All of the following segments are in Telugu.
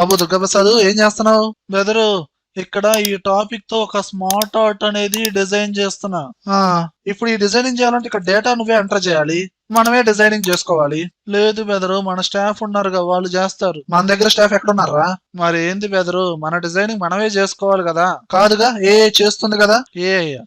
బాబు దుర్గప్రసాద్ ఏం చేస్తున్నావు? బెదరు ఇక్కడ ఈ టాపిక్తో ఒక స్మార్ట్ ఆర్ట్ అనేది డిజైన్ చేస్తున్నా. ఆ, ఇప్పుడు ఈ డిజైనింగ్ చేయాలంటే ఇక్కడ డేటా నువ్వే ఎంటర్ చేయాలి. మనమే డిజైనింగ్ చేసుకోవాలి. లేదు బెదరు మన స్టాఫ్ ఉన్నారుగా వాళ్ళు చేస్తారు. మన దగ్గర స్టాఫ్ ఎక్కడున్నారా? మరి ఏంది బెదరు మన డిజైనింగ్ మనమే చేసుకోవాలి కదా. కాదుగా ఏ చేస్తుంది కదా. ఏ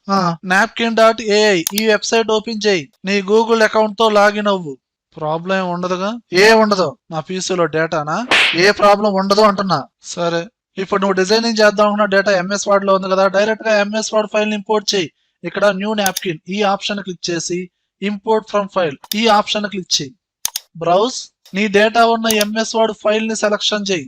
నాప్కిన్ డాట్ ఏఐ ఈ వెబ్సైట్ ఓపెన్ చేయి. నీ గూగుల్ అకౌంట్తో లాగిన్ అవ్వు. ప్రాబ్లం ఉండదుగా? ఏ ఉండదు? నా పీసీలో డేటానా ఏ ప్రాబ్లం ఉండదు అంటున్నా. సరే. ఇప్పుడు నువ్వు డిజైనింగ్ చేద్దాం అనుకున్న డేటా ఎంఎస్ వర్డ్లో ఉంది కదా డైరెక్ట్గా ఎంఎస్ వర్డ్ ఫైల్ ఇంపోర్ట్ చేయి. ఇక్కడ న్యూ నాప్కిన్ ఈ ఆప్షన్ క్లిక్ చేసి ఇంపోర్ట్ ఫ్రమ్ ఫైల్ ఈ ఆప్షన్ క్లిక్ చేయి. బ్రౌజ్ నీ డేటా ఉన్న ఎంఎస్ వర్డ్ ఫైల్ని సెలక్షన్ చేయి.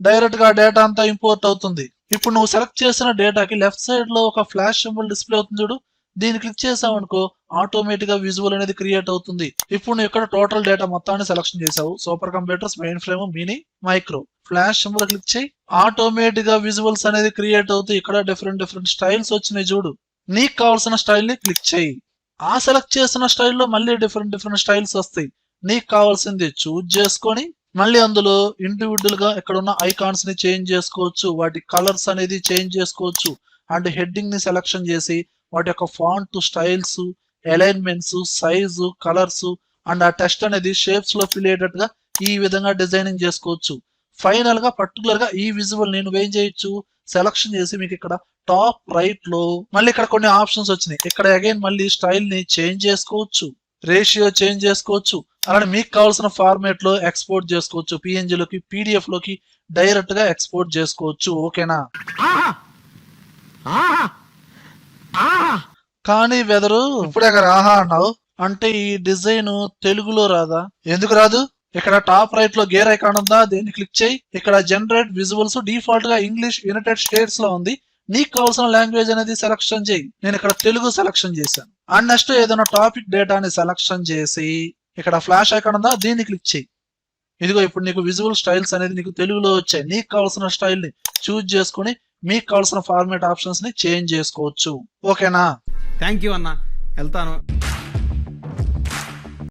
డైరెక్ట్గా డేటా అంతా ఇంపోర్ట్ అవుతుంది. ఇప్పుడు నువ్వు సెలెక్ట్ చేసిన డేటాకి లెఫ్ట్ సైడ్లో ఒక ఫ్లాష్ సింబల్ డిస్ప్లే అవుతుంది చూడు. దీన్ని క్లిక్ చేసావు అనుకో ఆటోమేటిక్గా విజువల్ అనేది క్రియేట్ అవుతుంది. ఇప్పుడు నువ్వు ఇక్కడ టోటల్ డేటా మొత్తాన్ని సెలక్షన్ చేసావు. Super computers mainframe mini micro flash symbol click చేయి. ఆటోమేటిక్గా విజువల్స్ అనేది క్రియేట్ అవుతాయి. ఇక్కడ డిఫరెంట్ డిఫరెంట్ స్టైల్స్ వచ్చినాయి చూడు. నీకు కావాల్సిన స్టైల్ని క్లిక్ చేయి. ఆ సెలెక్ట్ చేసిన స్టైల్లో మళ్ళీ డిఫరెంట్ డిఫరెంట్ స్టైల్స్ వస్తాయి. నీకు కావాల్సింది చూజ్ చేసుకొని మళ్ళీ అందులో ఇండివిజువల్గా ఇక్కడ ఉన్న ఐకాన్స్ని చేంజ్ చేసుకోవచ్చు. వాటి కలర్స్ అనేది చేంజ్ చేసుకోవచ్చు. అండ్ హెడ్డింగ్ని సెలక్షన్ చేసి వాటి యొక్క font styles alignments size colours and ఆ టెస్ట్ అనేది షేప్స్లో ఫిల్ అయ్యేటట్టుగా ఈ విధంగా డిజైనింగ్ చేసుకోవచ్చు. ఫైనల్గా పర్టికులర్గా ఈ విజువల్ నేను ఏం చేయొచ్చు సెలక్షన్ చేసి మీకు ఇక్కడ టాప్ రైట్లో మళ్ళీ ఇక్కడ కొన్ని ఆప్షన్స్ వచ్చినాయి. ఇక్కడ అగైన్ మళ్ళీ స్టైల్ని చేంజ్ చేసుకోవచ్చు రేషియో చేంజ్ చేసుకోవచ్చు అలానే మీకు కావాల్సిన ఫార్మేట్లో ఎక్స్పోర్ట్ చేసుకోవచ్చు పిఎన్జి లోకి పీడిఎఫ్లోకి డైరెక్ట్గా ఎక్స్పోర్ట్ చేసుకోవచ్చు. ఓకేనా కానీ వెదరు ఇప్పుడే కదా ఆహా అన్నావు. అంటే ఈ డిజైన్ తెలుగులో రాదా? ఎందుకు రాదు? ఇక్కడ టాప్ రైట్లో గేర్ ఐకాన్ ఉందా? దీన్ని క్లిక్ చేయి. ఇక్కడ జనరేట్ విజువల్స్ డిఫాల్ట్గా ఇంగ్లీష్ యునైటెడ్ స్టేట్స్లో ఉంది. నీకు కావాల్సిన లాంగ్వేజ్ అనేది సెలక్షన్ చేయి. నేను ఇక్కడ తెలుగు సెలక్షన్ చేశాను. అండ్ నెక్స్ట్ ఏదైనా టాపిక్ డేటాని సెలక్షన్ చేసి ఇక్కడ ఫ్లాష్ ఐకాన్ ఉందా? దీన్ని క్లిక్ చేయి. ఇదిగో ఇప్పుడు నీకు విజువల్ స్టైల్స్ అనేది నీకు తెలుగులో వచ్చాయి. నీకు కావాల్సిన స్టైల్ని చూజ్ చేసుకుని మీకు కావాల్సిన ఫార్మేట్ ఆప్షన్స్ని చేంజ్ చేసుకోవచ్చు. ఓకేనా? థ్యాంక్ యూ అన్న. వెళ్తాను.